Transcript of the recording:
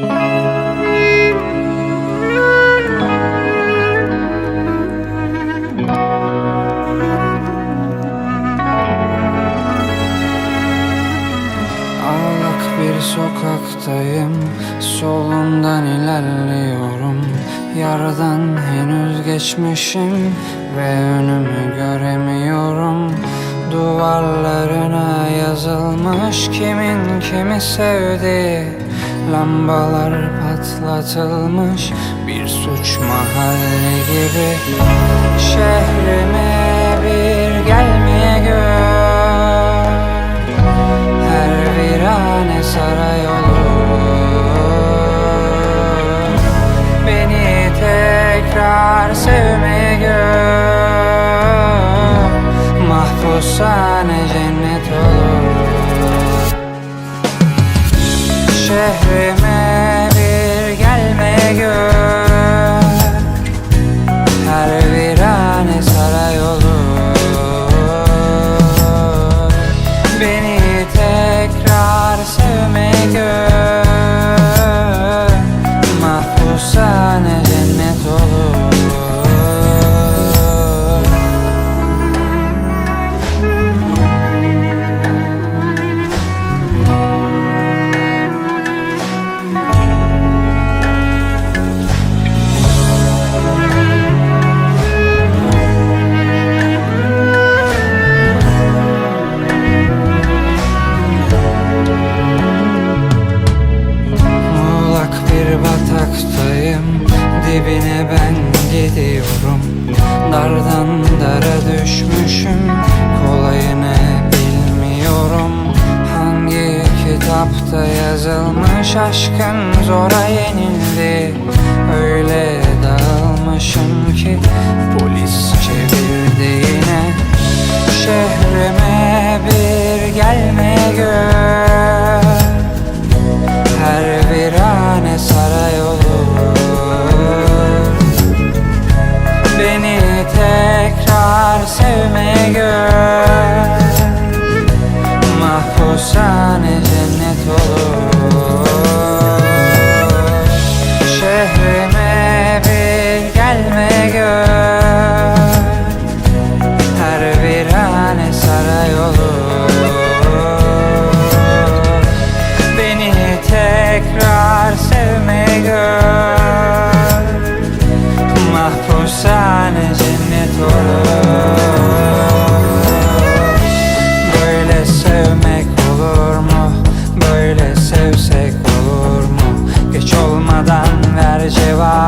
Bir sokaktayım Solundan ilerliyorum. Yardan henüz geçmişim Ve önümü göremiyorum. Duvarlarına yazılmış kimin kimi sevdi Lambalar patlatılmış bir suç mahalli gibi. Şehrime bir gelmeye gör. Her virane saray olur. Beni tekrar sevmeye gör. Mahpushane cennet Şehrime bir gelmeye gör. Her virane saray olur. Beni tekrar sevmeye gör kitapta yazılmış Aşkın zora yenildi. Öyle dağılmışım ki Polis çevirdi yine Şehrime bir gelmeye gör. Her virane saray ver cevabı